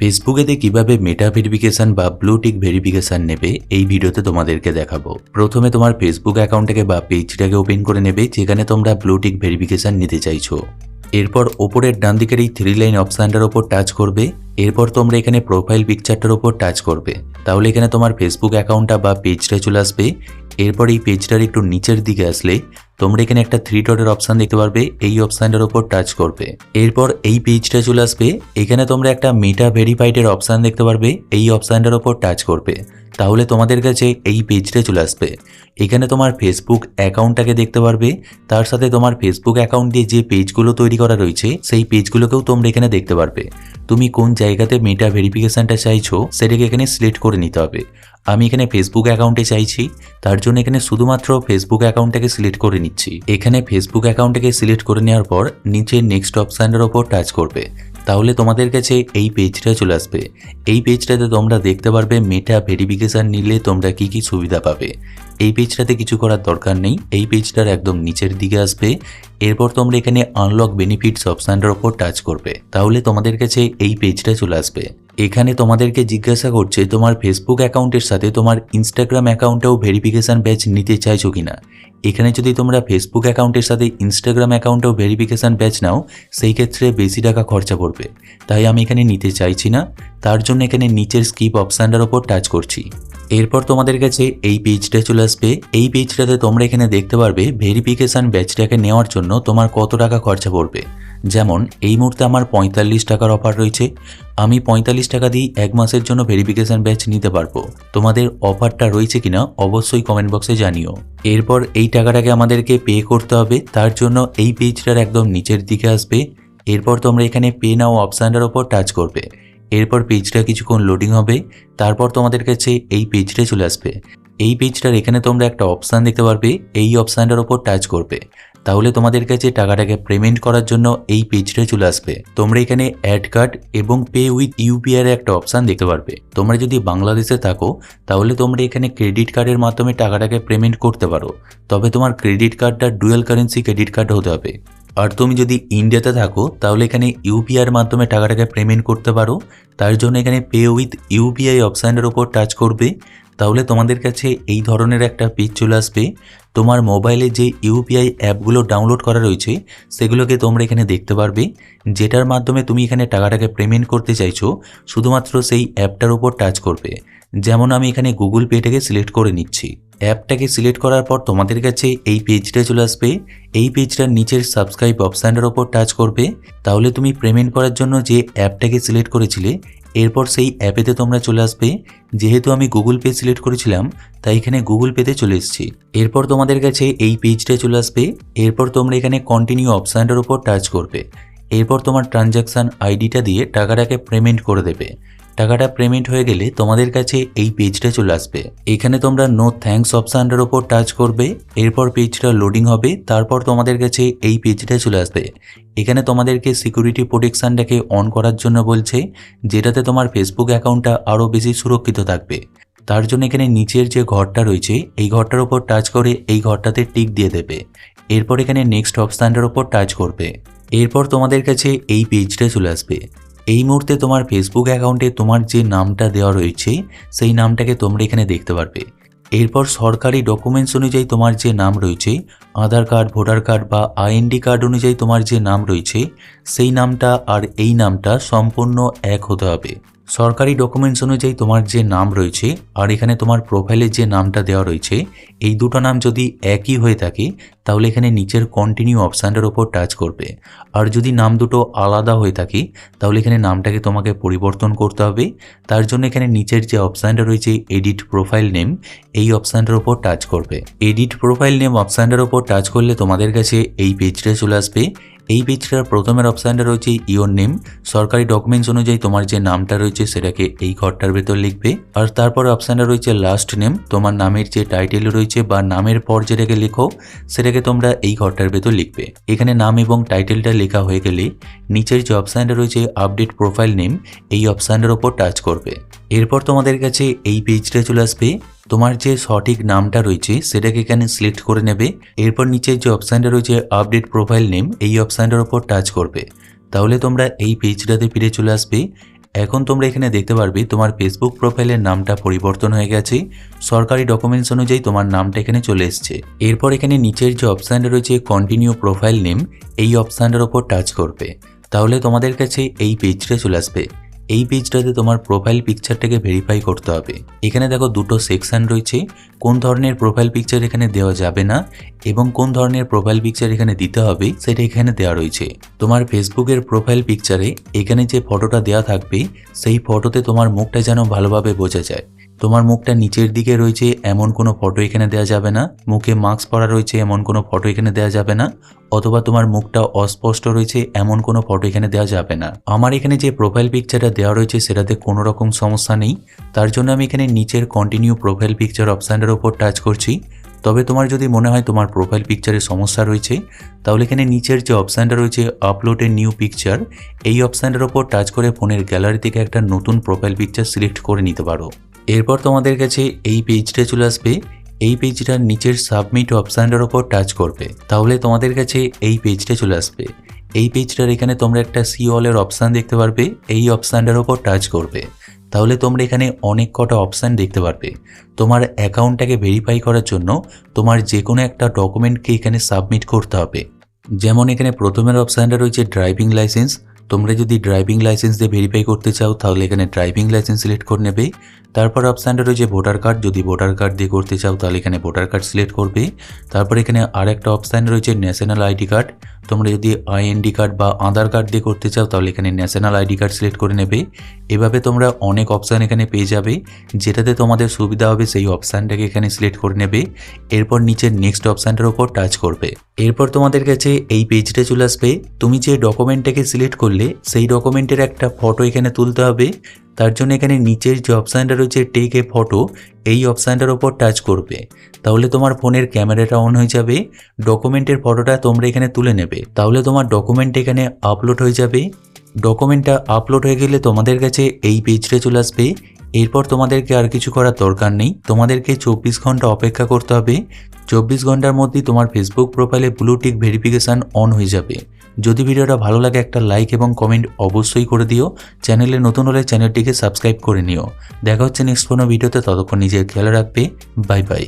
ফেসবুকেতে কীভাবে Meta verification বা blue tick verification নেবে, এই ভিডিওতে তোমাদেরকে দেখাবো। প্রথমে তোমার ফেসবুক অ্যাকাউন্টটাকে বা পেজটাকে ওপেন করে নেবে, যেখানে তোমরা ব্লু টিক ভেরিফিকেশন নিতে চাইছো। এরপর ওপরের ডান দিকের এই থ্রি লাইন অপশানটার ওপর টাচ করবে। এরপর তোমরা এখানে প্রোফাইল পিকচারটার ওপর টাচ করবে। তাহলে এখানে তোমার ফেসবুক অ্যাকাউন্টটা বা পেজটা চলে আসবে। এরপর এই পেজটার একটু নিচের দিকে আসলে তোমরা এখানে একটা থ্রি ডটের অপশান দেখতে পারবে, এই অপশানটার ওপর টাচ করবে। এরপর এই পেজটা চলে আসবে, এখানে তোমরা একটা মেটা ভেরিফাইডের অপশান দেখতে পারবে, এই অপশানটার ওপর টাচ করবে। তাহলে তোমাদের কাছে এই পেজটা চলে আসবে। এখানে তোমার ফেসবুক অ্যাকাউন্টটাকে দেখতে পারবে, তার সাথে তোমার ফেসবুক অ্যাকাউন্ট দিয়ে যে পেজগুলো তৈরি করা রয়েছে, সেই পেজগুলোকেও তোমরা এখানে দেখতে পারবে। তুমি কোন জায়গাতে মেটা ভেরিফিকেশনটা চাইছো, সেটাকে এখানে সিলেক্ট করে নিতে হবে। আমি এখানে ফেসবুক অ্যাকাউন্টে চাইছি, তার জন্য এখানে শুধুমাত্র ফেসবুক অ্যাকাউন্টটাকে সিলেক্ট করে নিচ্ছি। এখানে ফেসবুক অ্যাকাউন্টটাকে সিলেক্ট করে নেওয়ার পর নিচে নেক্সট অপশানের ওপর টাচ করবে। তাহলে তোমাদের কাছে এই পেজটা চলে আসবে। এই পেজটাতে তোমরা দেখতে পারবে মেটা ভেরিফিকেশান নিলে তোমরা কি কি সুবিধা পাবে। এই পেজটাতে কিছু করার দরকার নেই। এই পেজটার একদম নিচের দিকে আসবে। এরপর তোমরা এখানে আনলক বেনিফিটস অপশানটার ওপর টাচ করবে। তাহলে তোমাদের কাছে এই পেজটা চলে আসবে। এখানে তোমাদেরকে জিজ্ঞাসা করছে, তোমার ফেসবুক অ্যাকাউন্টের সাথে তোমার ইনস্টাগ্রাম অ্যাকাউন্টেও ভেরিফিকেশান ব্যাচ নিতে চাইছো কিনা? এখানে যদি তোমরা ফেসবুক অ্যাকাউন্টের সাথে ইনস্টাগ্রাম অ্যাকাউন্টেও ভেরিফিকেশান ব্যাচ নাও, সেই ক্ষেত্রে বেশি টাকা খরচা পড়বে তাই আমি এখানে নিতে চাইছি না। তার জন্য এখানে নিচের স্কিপ অপশানটার ওপর টাচ করছি। এরপর তোমাদের কাছে এই পেজটা চলে আসবে। এই পেজটাতে তোমরা এখানে দেখতে পারবে ভেরিফিকেশান ব্যাচটাকে নেওয়ার জন্য তোমার কত টাকা খরচা পড়বে। যেমন, এই মুহূর্তে আমার পঁয়তাল্লিশ টাকার অফার রয়েছে। আমি পঁয়তাল্লিশ টাকা দিয়ে এক মাসের জন্য ভেরিফিকেশান ব্যাচ নিতে পারব। তোমাদের অফারটা রয়েছে কিনা অবশ্যই কমেন্ট বক্সে জানিও। এরপর এই টাকাটাকে আমাদেরকে পে করতে হবে। তার জন্য এই পেজটার একদম নিচের দিকে আসবে। এরপর তোমরা এখানে পে নাও অপশানটার ওপর টাচ করবে। এরপর পেজটা কিছুক্ষণ লোডিং হবে। তারপর তোমাদের কাছে এই পেজটা চলে আসবে। এই পেজটার এখানে তোমরা একটা অপশান দেখতে পারবে। এই অপশানটার ওপর টাচ করবে। তাহলে তোমাদের কাছে টাকাটাকে পেমেন্ট করার জন্য এই পেজটা চলে আসবে। তোমরা এখানে অ্যাড কার্ড এবং পে উইথ ইউপিআই এর একটা অপশান দেখতে পারবে। তোমরা যদি বাংলাদেশে থাকো, তাহলে তোমরা এখানে ক্রেডিট কার্ডের মাধ্যমে টাকাটাকে পেমেন্ট করতে পারো। তবে তোমার ক্রেডিট কার্ডটা ডুয়েল কারেন্সি ক্রেডিট কার্ড হতে হবে। আর তুমি যদি ইন্ডিয়াতে থাকো, তাহলে এখানে ইউপিআইয়ের মাধ্যমে টাকাটাকে পেমেন্ট করতে পারো। তার জন্য এখানে পে উইথ ইউপিআই অপশানের ওপর টাচ করবে। তাহলে তোমাদের কাছে এই ধরনের একটা পেজ চলে আসবে। তোমার মোবাইলে যে ইউপিআই অ্যাপগুলো ডাউনলোড করা রয়েছে, সেগুলোকে তোমরা এখানে দেখতে পারবে, যেটার মাধ্যমে তুমি এখানে টাকাটাকে পেমেন্ট করতে চাইছো, শুধুমাত্র সেই অ্যাপটার উপর টাচ করবে। যেমন আমি এখানে গুগল পেটাকে সিলেক্ট করে নিচ্ছি। অ্যাপটাকে সিলেক্ট করার পর তোমাদের কাছে এই পেজটা চলে আসবে। এই পেজটার নিচের সাবস্ক্রাইব অপশানটার ওপর টাচ করবে। তাহলে তুমি পেমেন্ট করার জন্য যে অ্যাপটাকে সিলেক্ট করেছিলে এরপর সেই অ্যাপেতে তোমরা চলে আসবে। যেহেতু আমি গুগল পে সিলেক্ট করেছিলাম, তাই এখানে গুগল পেতে চলে এসেছি। এরপর তোমাদের কাছে এই পেজটা চলে আসবে। এরপর তোমরা এখানে কন্টিনিউ অপশানটার উপর টাচ করবে। এরপর তোমার ট্রানজ্যাকশান আইডিটা দিয়ে টাকাটাকে পেমেন্ট করে দেবে। টাকাটা পেমেন্ট হয়ে গেলে তোমাদের কাছে এই পেজটা চলে আসবে। এখানে তোমরা নো থ্যাঙ্কস অপশানটার ওপর টাচ করবে, এরপর পেজটা লোডিং হবে, তারপর তোমাদের কাছে এই পেজটা চলে আসবে। এখানে তোমাদেরকে সিকিউরিটি প্রোটেকশানটাকে অন করার জন্য বলছে, যেটাতে তোমার ফেসবুক অ্যাকাউন্টটা আরও বেশি সুরক্ষিত থাকবে। তার জন্য এখানে নিচের যে ঘরটা রয়েছে, এই ঘরটার ওপর টাচ করে এই ঘরটাতে টিক দিয়ে দেবে। এরপর এখানে নেক্সট অপশানটার ওপর টাচ করবে। এরপর তোমাদের কাছে এই পেজটা চলে আসবে। এই মুহূর্তে তোমার ফেসবুক অ্যাকাউন্টে তোমার যে নামটা দেওয়া রয়েছে, সেই নামটাকে তোমরা এখানে দেখতে পারবে। এরপর সরকারি ডকুমেন্টস অনুযায়ী তোমার যে নাম রয়েছে, আধার কার্ড, ভোটার কার্ড বা আইএনডি কার্ড অনুযায়ী তোমার যে নাম রয়েছে, সেই নামটা আর এই নামটা সম্পূর্ণ এক হতে হবে। সরকারি ডকুমেন্টস অনুযায়ী তোমার যে নাম রয়েছে আর এখানে তোমার প্রোফাইলে যে নামটা দেওয়া রয়েছে, এই দুটো নাম যদি একই হয়ে থাকে, তাহলে এখানে নিচের কন্টিনিউ অপশানটার ওপর টাচ করবে। আর যদি নাম দুটো আলাদা হয়ে থাকে, তাহলে এখানে নামটাকে তোমাকে পরিবর্তন করতে হবে। তার জন্য এখানে নিচের যে অপশানটা রয়েছে এডিট প্রোফাইল নেম এই অপশানটার ওপর টাচ করবে। এডিট প্রোফাইল নেম অপশানটার ওপর টাচ করলে তোমাদের কাছে এই পেজটা চলে আসবে। এই পেজটার প্রথমের অপশানটা রয়েছে ইওর নেম সরকারি ডকুমেন্টস অনুযায়ী তোমার যে নামটা রয়েছে, সেটাকে এই ঘরটার ভেতর লিখবে। আর তারপরে অপশানটা রয়েছে লাস্ট নেম তোমার নামের যে টাইটেল রয়েছে বা নামের পর যেটাকে লেখো, সেটাকে তোমরা এই ঘরটার ভেতর লিখবে। এখানে নাম এবং টাইটেলটা লেখা হয়ে গেলে নিচের যে অপশানটা রয়েছে আপডেট প্রোফাইল নেম এই অপশানটার ওপর টাচ করবে। এরপর তোমাদের কাছে এই পেজটা চলে আসবে। তোমার যে সঠিক নামটা রয়েছে, সেটাকে এখানে সিলেক্ট করে নেবে। এরপর নিচের যে অপশানটা রয়েছে আপডেট প্রোফাইল নেম এই অপশানটার ওপর টাচ করবে। তাহলে তোমরা এই পেজটাতে ফিরে চলে আসবে। এখন তোমরা এখানে দেখতে পারবে, তোমার ফেসবুক প্রোফাইলের নামটা পরিবর্তন হয়ে গেছে। সরকারি ডকুমেন্টস অনুযায়ী তোমার নামটা এখানে চলে এসছে। এরপর এখানে নিচের যে অপশানটা রয়েছে কন্টিনিউ প্রোফাইল নেম এই অপশানটার ওপর টাচ করবে। তাহলে তোমাদের কাছে এই পেজটা চলে আসবে। এই পেজটাতে তোমার প্রোফাইল পিকচারটাকে ভেরিফাই করতে হবে। এখানে দেখো দুটো সেকশন রয়েছে, কোন ধরনের প্রোফাইল পিকচার এখানে দেওয়া যাবে না এবং কোন ধরনের প্রোফাইল পিকচার এখানে দিতে হবে সেটা এখানে দেওয়া রয়েছে। তোমার ফেসবুকের প্রোফাইল পিকচারে এখানে যে ফটোটা দেওয়া থাকবে, সেই ফটোতে তোমার মুখটা যেন ভালোভাবে বোঝা যায়। তোমার মুখটা নিচের দিকে রয়েছে, এমন কোনো ফটো এখানে দেওয়া যাবে না। মুখে মাস্ক পরা রয়েছে, এমন কোনো ফটো এখানে দেওয়া যাবে না। অথবা তোমার মুখটা অস্পষ্ট রয়েছে, এমন কোনো ফটো এখানে দেওয়া যাবে না। আমার এখানে যে প্রোফাইল পিকচারটা দেওয়া রয়েছে, সেটাতে কোনো রকম সমস্যা নেই। তার জন্য আমি এখানে নিচের কন্টিনিউ প্রোফাইল পিকচার অপশানটার ওপর টাচ করছি। তবে তোমার যদি মনে হয় তোমার প্রোফাইল পিকচারে সমস্যা রয়েছে, তাহলে এখানে নিচের যে অপশানটা রয়েছে আপলোড এ নিউ পিকচার এই অপশানটার ওপর টাচ করে ফোনের গ্যালারি থেকে একটা নতুন প্রোফাইল পিকচার সিলেক্ট করে নিতে পারো। এরপর তোমাদের কাছে এই পেজটা চলে আসবে। এই পেজটার নিচের সাবমিট অপশানটার ওপর টাচ করবে। তাহলে তোমাদের কাছে এই পেজটা চলে আসবে। এই পেজটার এখানে তোমরা একটা সি অলের অপশান দেখতে পারবে। এই অপশানটার ওপর টাচ করবে। তাহলে তোমরা এখানে অনেক কটা অপশান দেখতে পারবে। তোমার অ্যাকাউন্টটাকে ভেরিফাই করার জন্য তোমার যে কোনো একটা ডকুমেন্টকে এখানে সাবমিট করতে হবে। যেমন এখানে প্রথমের অপশানটা রয়েছে ড্রাইভিং লাইসেন্স তোমরা যদি ড্রাইভিং লাইসেন্স দিয়ে ভেরিফাই করতে চাও, তাহলে এখানে ড্রাইভিং লাইসেন্স সিলেক্ট করে নেবে। তারপর অপশানটা রয়েছে ভোটার কার্ড যদি ভোটার কার্ড দিয়ে করতে চাও, তাহলে এখানে ভোটার কার্ড সিলেক্ট করবে। তারপর এখানে আরেকটা অপশান রয়েছে ন্যাশনাল আইডি কার্ড তোমরা যদি আইএনডি কার্ড বা আধার কার্ড দিয়ে করতে চাও, তাহলে এখানে ন্যাশনাল আইডি কার্ড সিলেক্ট করে নেবে। এভাবে তোমরা অনেক অপশান এখানে পেয়ে যাবে। যেটাতে তোমাদের সুবিধা হবে, সেই অপশানটাকে এখানে সিলেক্ট করে নেবে। এরপর নিচের নেক্সট অপশানটার উপর টাচ করবে। এরপর তোমাদের কাছে এই পেজটা চলে আসবে। তুমি যে ডকুমেন্টটাকে সিলেক্ট করলে, সেই ডকুমেন্টের একটা ফটো এখানে তুলতে হবে। তার জন্য এখানে নিচের যে অপশানটা রয়েছে টেক এ ফটো এই অপশানটার ওপর টাচ করবে। তাহলে তোমার ফোনের ক্যামেরাটা অন হয়ে যাবে। ডকুমেন্টের ফটোটা তোমরা এখানে তুলে নেবে। তাহলে তোমার ডকুমেন্ট এখানে আপলোড হয়ে যাবে। ডকুমেন্টটা আপলোড হয়ে গেলে তোমাদের কাছে এই পেজটা চলে আসবে। এরপর তোমাদেরকে আর কিছু করার দরকার নেই। তোমাদেরকে চব্বিশ ঘণ্টা অপেক্ষা করতে হবে। চব্বিশ ঘণ্টার মধ্যেই তোমার ফেসবুক প্রোফাইলে ব্লুটিক ভেরিফিকেশান অন হয়ে যাবে। যদি ভিডিওটা ভালো লাগে একটা লাইক এবং কমেন্ট অবশ্যই করে দিও। চ্যানেলে নতুন হলে চ্যানেলটিকে সাবস্ক্রাইব করে নিও। দেখা হচ্ছে নেক্সট কোনো ভিডিওতে ততক্ষণ নিজের খেয়াল রাখবে। Bye bye